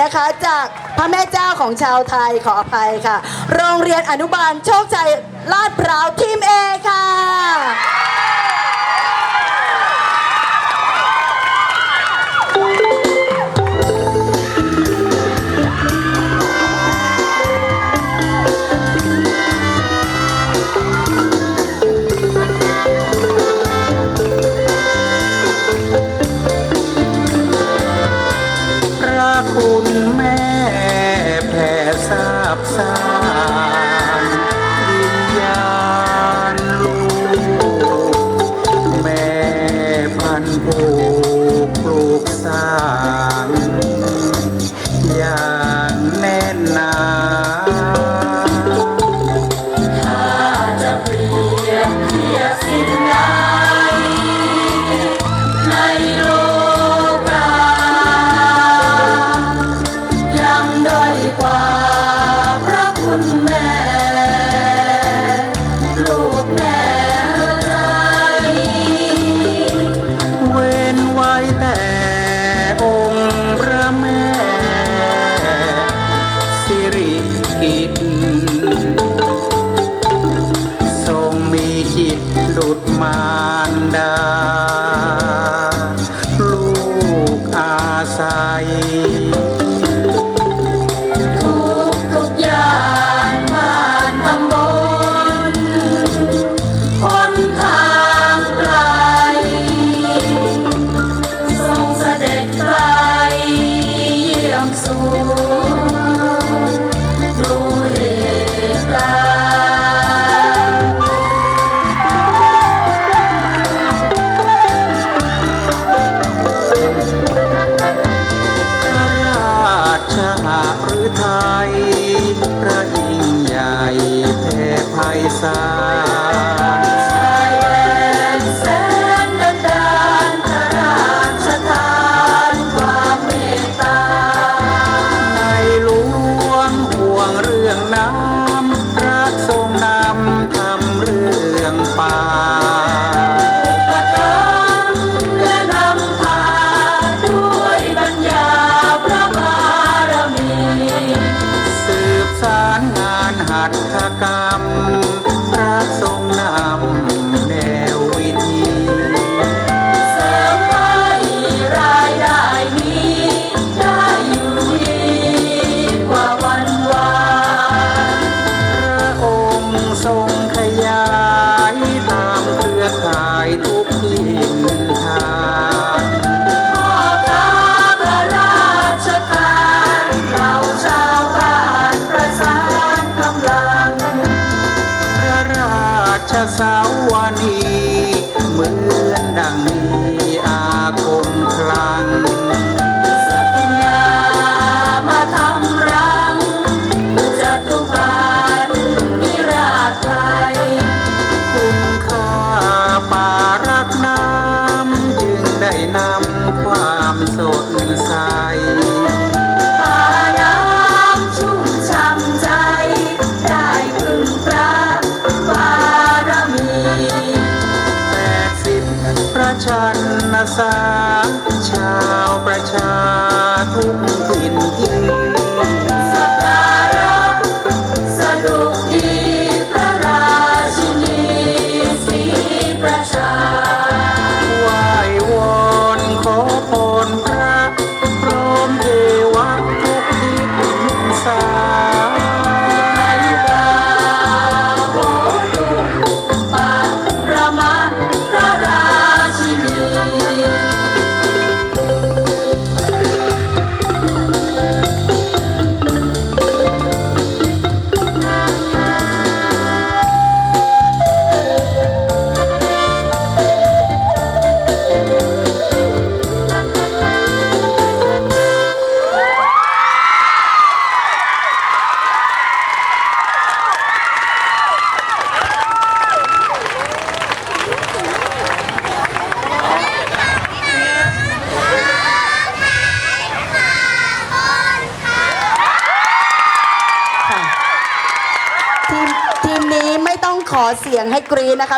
นะคะจากพระแม่เจ้าของชาวไทยขออภัยค่ะ โรงเรียนอนุบาลโชคชัยลาดพร้าวทีมเอค่ะ Oh, man. ชิตหลุดมารดา สาวนีมือ ชันาสาชาวประชาทุกถิ่นที่ เสียงให้กรี๊ดนะคะ